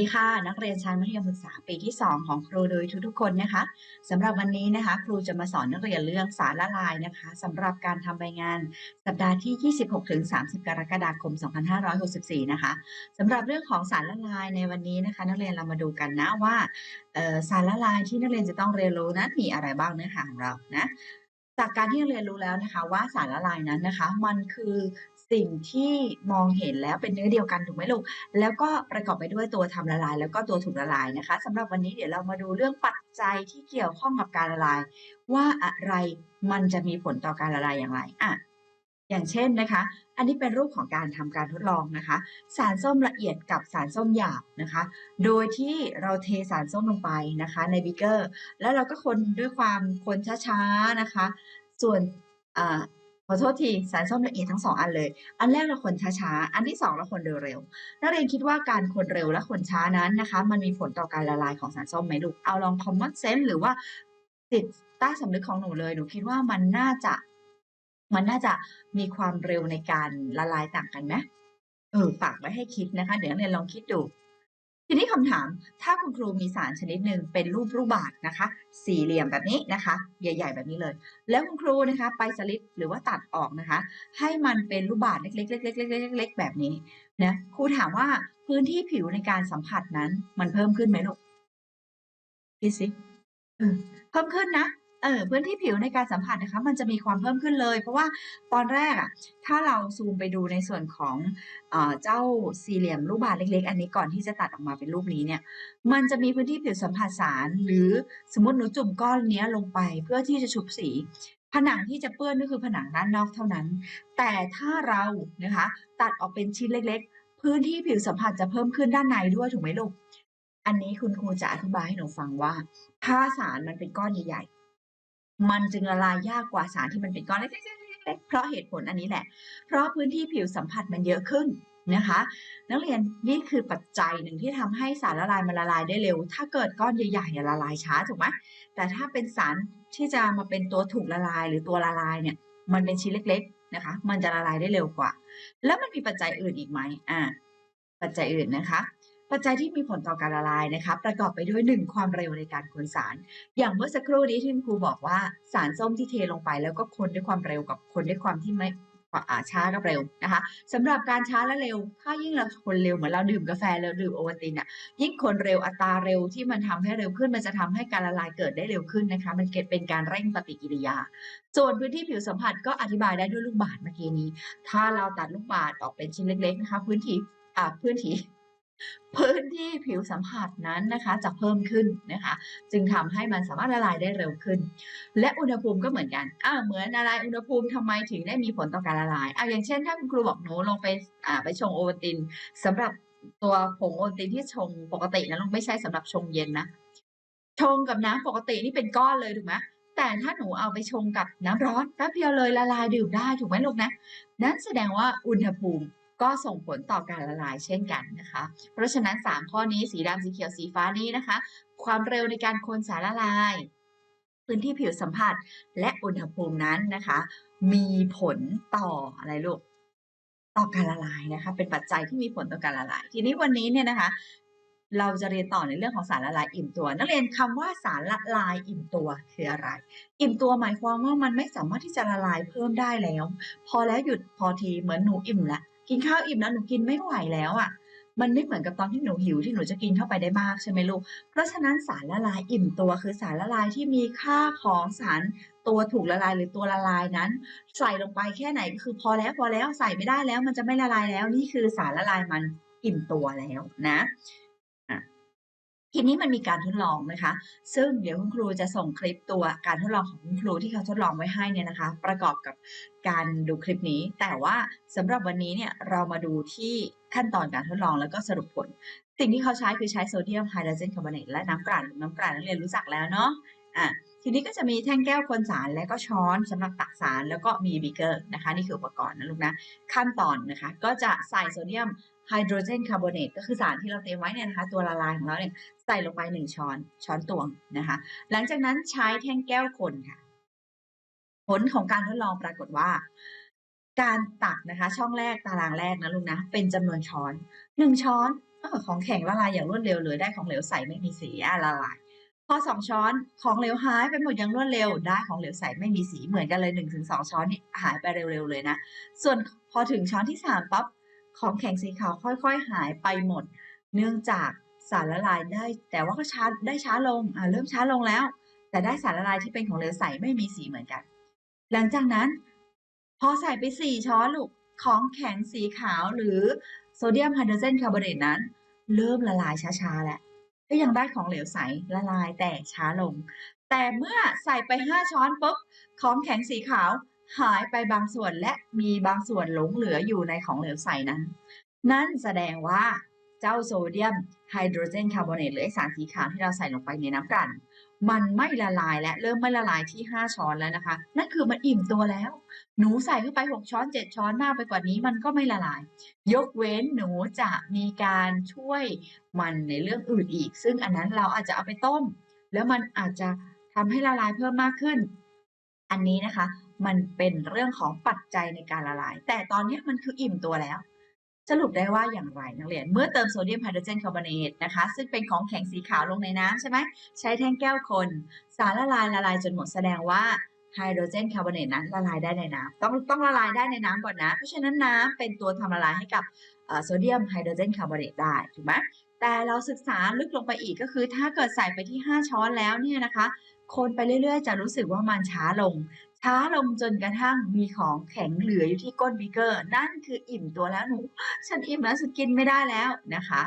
ดีค่ะ นักเรียนชั้นมัธยมศึกษาปีที่ 2 ของครูโดยทุกๆคนนะคะสำหรับวันนี้นะคะ ครูจะมาสอนนักเรียนเรื่องสารละลายนะคะสำหรับการทำใบงาน สัปดาห์ที่ 26-30 กรกฎาคม 2564 นะคะสำหรับเรื่องของสารละลายในวันนี้นะคะ นักเรียนเรามาดูกันนะว่าสารละลายที่นักเรียนจะต้องเรียนรู้นั้นมีอะไรบ้างเนื้อหาของเรานะจากการที่เรียนรู้แล้วนะคะว่าสารละลายนั้นนะคะ มันคือ สิ่งที่มองเห็นแล้วเป็นเนื้อเดียวกันถูกไหมลูก แล้วก็ประกอบไปด้วยตัวทำละลาย แล้วก็ตัวถูกละลายนะคะสำหรับวันนี้เดี๋ยวเรามาดูเรื่องปัจจัยที่เกี่ยวข้องกับการละลาย ว่าอะไรมันจะมีผลต่อการละลายอย่างไรอะอย่างเช่นนะคะ อันนี้เป็นรูปของการทำการทดลองนะคะ สารส้มละเอียดกับสารส้มหยาบนะคะ โดยที่เราเทสารส้มลงไปนะคะในบิเกอร์ แล้วเราก็คนด้วยความคนช้าๆนะคะ ส่วน อ่าขอโทษทีสารส้มละเอียดทั้งสองอันเลย อันแรกเราคนช้าๆ อันที่สองเราคนเร็วๆ นักเรียนคิดว่าการคนเร็วและคนช้านั้นนะคะ มันมีผลต่อการละลายของสารส้มไหมลูก เอาลอง common sense หรือว่าติดใต้สำนึกของหนูเลย หนูคิดว่ามันน่าจะ มันน่าจะมีความเร็วในการละลายต่างกันไหมเออฝากไว้ให้คิดนะคะ เดี๋ยวนักเรียนลองคิดดู ทีนี้คำถามถ้าคุณครูมีสารชนิดหนึ่งเป็นรูปรูปบาศก์นะคะ สี่เหลี่ยมแบบนี้นะคะ ใหญ่ ๆ แบบนี้เลย แล้วคุณครูนะคะ ไปสลิปหรือว่าตัดออกนะคะ ให้มันเป็นรูปบาศก์เล็กๆเล็กๆเล็กๆแบบนี้นะครูถามว่าพื้นที่ผิวในการสัมผัสนั้น มันเพิ่มขึ้นไหมลูกคิดสิเพิ่มขึ้นนะ เออพื้นที่ผิวในการสัมผัสนะคะ มันจะมีความเพิ่มขึ้นเลย เพราะว่าตอนแรกอะถ้าเราซูมไปดูในส่วนของเออเจ้าสี่เหลี่ยมรูปบาศก์เล็ก ๆ อันนี้ก่อนที่จะตัดออกมาเป็นรูปนี้เนี่ยมันจะมีพื้นที่ผิวสัมผัสสาร หรือสมมติหนูจุ่มก้อนเนี้ยลงไปเพื่อที่จะชุบสี ผนังที่จะเปื้อนก็คือผนังด้านนอกเท่านั้น แต่ถ้าเรานะคะตัดออกเป็นชิ้นเล็ก ๆ พื้นที่ผิวสัมผัสจะเพิ่มขึ้นด้านในด้วยถูกไหมลูกอันนี้คุณครูจะอธิบายให้หนูฟังว่าถ้าสารมันเป็นก้อนใหญ่ๆ มันจึงละลายยากกว่าสารที่มันเป็นก้อนเล็กๆเพราะเหตุผลอันนี้แหละ เพราะพื้นที่ผิวสัมผัสมันเยอะขึ้นนะคะ นักเรียนนี่คือปัจจัยหนึ่งที่ทำให้สารละลายมันละลายได้เร็ว ถ้าเกิดก้อนใหญ่ๆละลายช้าถูกไหมแต่ถ้าเป็นสารที่จะมาเป็นตัวถูกละลายหรือตัวละลายเนี่ย มันเป็นชิ้นเล็ก ๆนะคะ มันจะละลายได้เร็วกว่า แล้วมันมีปัจจัยอื่นอีกไหมอ่าปัจจัยอื่นนะคะ ปัจจัยที่มีผลต่อการละลายนะคะ ประกอบไปด้วยหนึ่งความเร็วในการคนสาร อย่างเมื่อสักครู่นี้ที่ครูบอกว่าสารส้มที่เทลงไป แล้วก็คนด้วยความเร็วกับคนด้วยความที่ไม่าช้ากับเร็วนะคะสำหรับการช้าและเร็ว ถ้ายิ่งเราคนเร็วเหมือนเราดื่มกาแฟแล้วดื่มโอวัลตินอะยิ่งคนเร็วอัตราเร็วที่มันทำให้เร็วขึ้น มันจะทำให้การละลายเกิดได้เร็วขึ้นนะคะ มันเกิดเป็นการเร่งปฏิกิริยา ส่วนพื้นที่ผิวสัมผัสก็อธิบายได้ด้วยลูกบาศก์เมื่อกี้นี้ ถ้าเราตัดลูกบาศก์ออกเป็นชิ้นเล็ก ๆนะคะ พื้นที่อ่าพื้นที่ พื้นที่ผิวสัมผัสนั้นนะคะจะเพิ่มขึ้นนะคะ จึงทำให้มันสามารถละลายได้เร็วขึ้น และอุณหภูมิก็เหมือนกันอ้าเหมือนอะไรอุณหภูมิทำไมถึงได้มีผลต่อการละลายอ่าอย่างเช่น ถ้าคุณครูบอกหนูลงไปอ่าไปชงโอวัลตินสำหรับตัวผงโอวัลตินที่ชงปกตินะลูกไม่ใช่สำหรับชงเย็นนะชงกับน้ำปกตินี่เป็นก้อนเลยถูกไหมแต่ถ้าหนูเอาไปชงกับน้ำร้อนแป๊บเดียวเลยละลายดื่มได้ถูกไหมลูกนะ นั่นแสดงว่าอุณหภูมิ ก็ส่งผลต่อการละลายเช่นกันนะคะ เพราะฉะนั้น 3 ข้อนี้สีดำสีเขียวสีฟ้านี้นะคะ ความเร็วในการคนสารละลาย พื้นที่ผิวสัมผัส และอุณหภูมินั้นนะคะ มีผลต่ออะไรลูกต่อการละลายนะคะ เป็นปัจจัยที่มีผลต่อการละลาย ทีนี้วันนี้เนี่ยนะคะ เราจะเรียนต่อในเรื่องของสารละลายอิ่มตัว นักเรียนคำว่าสารละลายอิ่มตัวคืออะไร อิ่มตัวหมายความว่ามันไม่สามารถที่จะละลายเพิ่มได้แล้ว พอแล้วหยุดพอทีเหมือนหนูอิ่มแล้ว กินข้าวอิ่มแล้วหนูกินไม่ไหวแล้วอะมันไม่เหมือนกับตอนที่หนูหิวที่หนูจะกินเข้าไปได้มากใช่ไหมลูก เพราะฉะนั้นสารละลายอิ่มตัวคือสารละลายที่มีค่าของสารตัวถูกละลายหรือตัวละลายนั้น ใส่ลงไปแค่ไหนก็คือพอแล้วพอแล้วใส่ไม่ได้แล้วมันจะไม่ละลายแล้วนี่คือสารละลายมันอิ่มตัวแล้วนะ ทีนี้มันมีการทดลองนะคะ ซึ่งเดี๋ยวคุณครูจะส่งคลิปตัวการทดลองของคุณครูที่เขาทดลองไว้ให้เนี่ยนะคะ ประกอบกับการดูคลิปนี้ แต่ว่าสำหรับวันนี้เนี่ยเรามาดูที่ขั้นตอนการทดลองแล้วก็สรุปผล สิ่งที่เขาใช้คือใช้โซเดียมไฮโดรเจนคาร์บอเนตและน้ำกลั่นน้ำกลั่นนักเรียนรู้จักแล้วเนาะอะทีนี้ก็จะมีแท่งแก้วคนสารและก็ช้อนสำหรับตักสารแล้วก็มีบีเกอร์นะคะ นี่คืออุปกรณ์นะลูกนะขั้นตอนนะคะ ก็จะใส่โซเดียม ไฮโดรเจนคาร์บอเนตก็คือสารที่เราเตรียมไว้เนี่ยนะคะตัวละลายของเราเนี่ยใส่ลงไป 1 ช้อนช้อนตวงนะคะ หลังจากนั้นใช้แท่งแก้วคนค่ะ ผลของการทดลองปรากฏว่า การตักนะคะ ช่องแรกตารางแรกนะลูกนะ เป็นจำนวนช้อน 1 ช้อนออของแข็งละลายอย่างรวดเร็วเลยได้ของเหลวใสไม่มีสีละลายพอสองช้อนของเหลวหายไปหมดอย่างรวดเร็วได้ของเหลวใสไม่มีสีเหมือนกันเลยหนึ่งถึงสองช้อนนี่หายไปเร็วๆเลยนะ ส่วนพอถึงช้อนที่สามปั๊บ ของแข็งสีขาวค่อยๆ หายไปหมด เนื่องจากสารละลายได้ แต่ว่าก็ช้าได้ช้าลงอ่าเริ่มช้าลงแล้ว แต่ได้สารละลายที่เป็นของเหลวใสไม่มีสีเหมือนกัน หลังจากนั้น พอใส่ไปสี่ช้อนลูกของแข็งสีขาวหรือโซเดียมไฮโดรเจนคาร์บอเนตนั้น เริ่มละลายช้าๆแหละก็ยังได้ของเหลวใสละลายแต่ช้าลง แต่เมื่อใส่ไป 5 ช้อนปุ๊บของแข็งสีขาว หายไปบางส่วนและมีบางส่วนหลงเหลืออยู่ในของเหลวใสนั้น นั่นแสดงว่าเจ้าโซเดียมไฮโดรเจนคาร์บอเนตหรือไอสารสีขาวที่เราใส่ลงไปในน้ำกลั่น มันไม่ละลายและเริ่มไม่ละลายที่ 5 ช้อนแล้วนะคะ นั่นคือมันอิ่มตัวแล้ว หนูใส่เข้าไป 6 ช้อน 7 ช้อนมากไปกว่านี้มันก็ไม่ละลาย ยกเว้นหนูจะมีการช่วยมันในเรื่องอื่นอีก ซึ่งอันนั้นเราอาจจะเอาไปต้ม แล้วมันอาจจะทำให้ละลายเพิ่มมากขึ้น อันนี้นะคะ มันเป็นเรื่องของปัจจัยในการละลาย แต่ตอนนี้มันคืออิ่มตัวแล้ว สรุปได้ว่าอย่างไรนักเรียน เมื่อเติมโซเดียมไฮโดรเจนคาร์บอเนตนะคะ ซึ่งเป็นของแข็งสีขาวลงในน้ำใช่ไหม ใช้แท่งแก้วคน สารละลายละลายจนหมดแสดงว่าไฮโดรเจนคาร์บอเนตนั้นละลายได้ในน้ำต้องต้องละลายได้ในน้ำก่อนนะ เพราะฉะนั้นน้ำเป็นตัวทำละลายให้กับโซเดียมไฮโดรเจนคาร์บอเนตได้ถูกไหมแต่เราศึกษาลึกลงไปอีกก็คือ ถ้าเกิดใส่ไปที่ 5 ช้อนแล้วเนี่ยนะคะ คนไปเรื่อยๆ จะรู้สึกว่ามันช้าลง ช้าลงจนกระทั่งมีของแข็งเหลืออยู่ที่ก้นบิกเกอร์ นั่นคืออิ่มตัวแล้วหนู ฉันอิ่มแล้วฉันกินไม่ได้แล้วนะคะ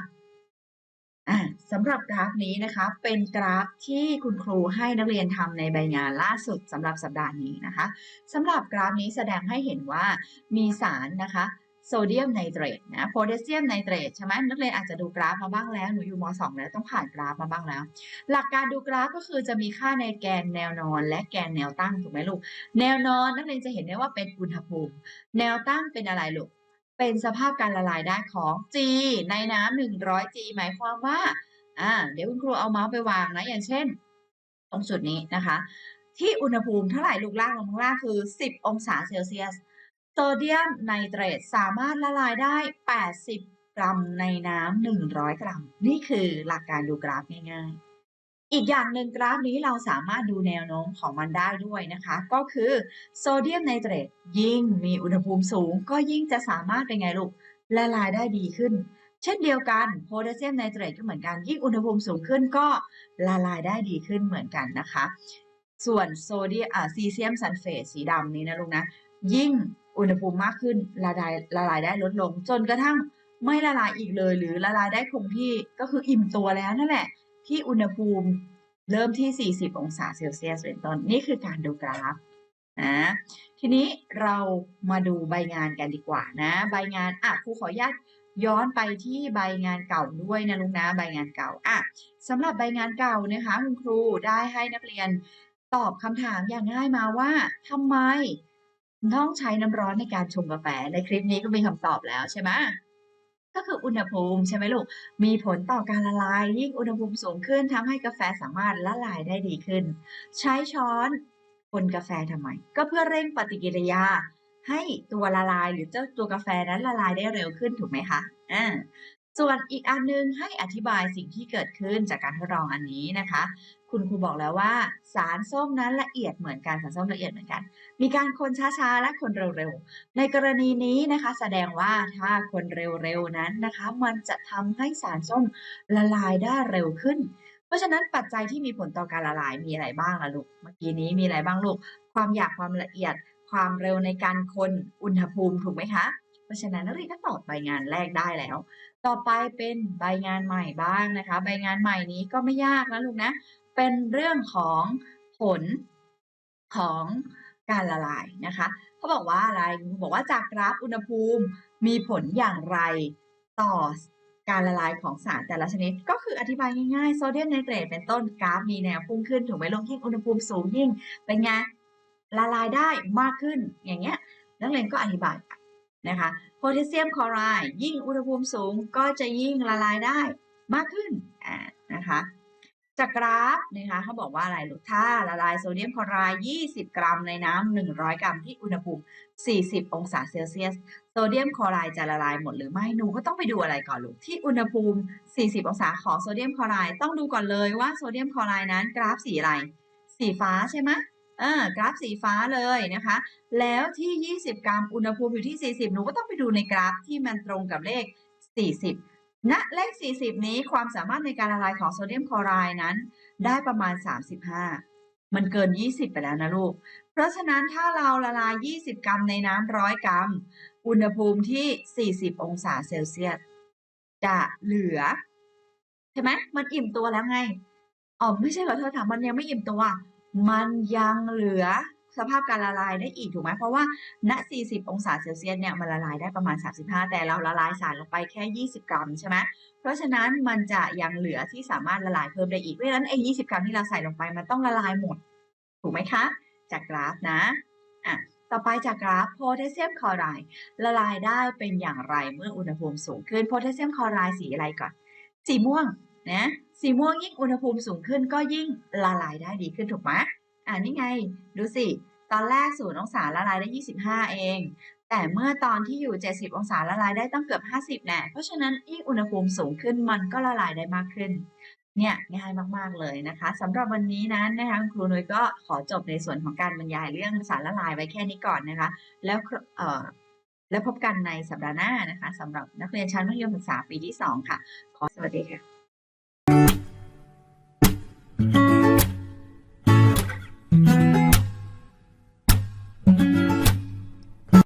สำหรับกราฟนี้นะคะเป็นกราฟที่คุณครูให้นักเรียนทำในใบงานล่าสุดสำหรับสัปดาห์นี้นะคะสำหรับกราฟนี้แสดงให้เห็นว่ามีสารนะคะ โซเดียมไนเตรตนะโพแทสเซียมไนเตรตใช่ไหมนักเรียนอาจจะดูกราฟมาบ้างแล้ว หนูอยู่ม .2 แล้วต้องผ่านกราฟมาบ้างแล้ว หลักการดูกราฟก็คือจะมีค่าในแกนแนวนอน และแกนแนวตั้งถูกไหมลูก แนวนอนนักเรียนจะเห็นได้ว่าเป็นอุณหภูมิ แนวตั้งเป็นอะไรลูก เป็นสภาพการละลายได้ของ G ในน้ำ100 G หมายความว่าอ่าเดี๋ยวคุณครูเอาเมาส์ไปวางนะอย่างเช่น ตรงจุดนี้นะคะ ที่อุณหภูมิเท่าไหร่ลูกล่างลงข้างล่างคือ 10 องศาเซลเซียส โซเดียมไนเตรตสามารถละลายได้ 80 กรัมในน้ำ 100 กรัม นี่คือหลักการดูกราฟง่ายๆ อีกอย่างหนึ่งกราฟนี้เราสามารถดูแนวโน้มของมันได้ด้วยนะคะ ก็คือโซเดียมไนเตรตยิ่งมีอุณหภูมิสูง ก็ยิ่งจะสามารถเป็นไงลูกละลายได้ดีขึ้น เช่นเดียวกันโพแทสเซียมไนเตรตก็เหมือนกันยิ่งอุณหภูมิสูงขึ้นก็ละลายได้ดีขึ้นเหมือนกันนะคะ ส่วนโซเดียมอ่าซีเซียมซัลเฟตสีดำนี้นะลูกนะยิ่ง อุณหภูมิมากขึ้นละลายละลายได้ลดลง จนกระทั่งไม่ละลายอีกเลย หรือละลายได้คงที่ก็คืออิ่มตัวแล้วนั่นแหละ ที่อุณหภูมิเริ่มที่ 40 องศาเซลเซียสเป็นต้นนี่คือการดูกราฟนะทีนี้เรามาดูใบงานกันดีกว่านะ ใบงานอะครูขออนุญาตย้อนไปที่ใบงานเก่าด้วยนะลูกนะใบงานเก่าอะสำหรับใบงานเก่านะคะคุณครูได้ให้นักเรียนตอบคำถามอย่างง่ายมาว่าทำไม ต้องใช้น้ำร้อนในการชงกาแฟ ในคลิปนี้ก็มีคำตอบแล้วใช่ไหมก็คืออุณหภูมิใช่ไหมลูก มีผลต่อการละลาย ยิ่งอุณหภูมิสูงขึ้นทำให้กาแฟสามารถละลายได้ดีขึ้น ใช้ช้อนคนกาแฟทำไม ก็เพื่อเร่งปฏิกิริยา ให้ตัวละลายหรือเจ้าตัวกาแฟนั้นละลายได้เร็วขึ้นถูกไหมคะอ่าส่วนอีกอันนึงให้อธิบายสิ่งที่เกิดขึ้นจากการทดลองอันนี้นะคะ คุณครูบอกแล้วว่า สารส้มนั้นละเอียดเหมือนกันสารส้มละเอียดเหมือนกัน มีการคนช้าๆและคนเร็วๆ ในกรณีนี้นะคะ แสดงว่าถ้าคนเร็วๆนั้นนะคะ มันจะทำให้สารส้มละลายได้เร็วขึ้น เพราะฉะนั้นปัจจัยที่มีผลต่อการละลายมีอะไรบ้างล่ะลูก เมื่อกี้นี้มีอะไรบ้างลูก ความอยากความละเอียด ความเร็วในการคนอุณหภูมิถูกไหมคะ เพราะฉะนั้นนักเรียนก็ตอบใบงานแรกได้แล้วต่อไปเป็นใบงานใหม่บ้างนะคะ ใบงานใหม่นี้ก็ไม่ยากนะลูกนะ เป็นเรื่องของผลของการละลายนะคะเขาบอกว่าอะไรเขาบอกว่าจากกราฟอุณหภูมิมีผลอย่างไรต่อการละลายของสารแต่ละชนิด ก็คืออธิบายง่ายๆ โซเดียมไนเตรตเป็นต้นกราฟมีแนวพุ่งขึ้นถูกไหมลงยิ่งอุณหภูมิสูงยิ่ง เป็นไงละลายได้มากขึ้นอย่างเงี้ยนักเรียนก็อธิบายนะคะโพแทสเซียมคลอไรด์ยิ่งอุณหภูมิสูงก็จะยิ่งละลายได้มากขึ้นอ่านะคะ จากกราฟนะคะเขาบอกว่าอะไรลูกถ้าละลายโซเดียมคลอไรด์20 กรัมในน้ำ100 กรัมที่อุณหภูมิ 40 องศาเซลเซียส โซเดียมคลอไรด์จะละลายหมดหรือไม่หนูก็ต้องไปดูอะไรก่อนลูกที่อุณหภูมิ 40 องศาของโซเดียมคลอไรด์ต้องดูก่อนเลยว่าโซเดียมคลอไรด์นั้นกราฟสีอะไร สีฟ้าใช่ไหมเออกราฟสีฟ้าเลยนะคะ แล้วที่ 20 กรัมอุณหภูมิอยู่ที่ 40 หนูก็ต้องไปดูในกราฟที่มันตรงกับเลข 40 ณเลข 40 นี้ความสามารถในการละลายของโซเดียมคลอไรด์นั้น ได้ประมาณ 35 มันเกิน 20 ไปแล้วนะลูก เพราะฉะนั้นถ้าเราละลาย 20 กรัมในน้ำร้อยกรัม อุณหภูมิที่ 40 องศาเซลเซียส จะเหลือ ใช่ไหมมันอิ่มตัวแล้วไง อ๋อไม่ใช่ขอโทษค่ะมันยังไม่อิ่มตัว มันยังเหลือ สภาพการละลายได้อีกถูกไหมเพราะว่าณ 40 องศาเซลเซียสเนี่ยมันละลายได้ประมาณ 35 แต่เราละลายสารลงไปแค่ 20 กรัมใช่ไหมเพราะฉะนั้นมันจะยังเหลือที่สามารถละลายเพิ่มได้อีกเพราะฉะนั้นไอ้20 กรัมที่เราใส่ลงไปมันต้องละลายหมด ถูกไหมคะ จากกราฟนะอะต่อไปจากกราฟโพแทสเซียมคลอไรด์ละลายได้เป็นอย่างไรเมื่ออุณหภูมิสูงขึ้นโพแทสเซียมคลอไรด์สีอะไรก่อนสีม่วงนะสีม่วงยิ่งอุณหภูมิสูงขึ้นก็ยิ่งละลายได้ดีขึ้นถูกไหม อ่านี่ไง ดูสิ ตอนแรก0องศาละลายได้ 25 เอง แต่เมื่อตอนที่อยู่ 70 องศาละลายได้ต้องเกือบ 50แน่เพราะฉะนั้นยิ่งอุณหภูมิสูงขึ้นมันก็ละลายได้มากขึ้น เนี่ยง่ายมากๆเลยนะคะสำหรับวันนี้นั้นนะคะคุณครูนุ้ยก็ขอจบในส่วนของการบรรยายเรื่องสารละลายไว้แค่นี้ก่อนนะคะ แล้วเอ่อแล้วพบกันในสัปดาห์หน้านะคะสำหรับนักเรียนชั้นมัธยมศึกษาปีที่ 2 ค่ะ ขอสวัสดีค่ะ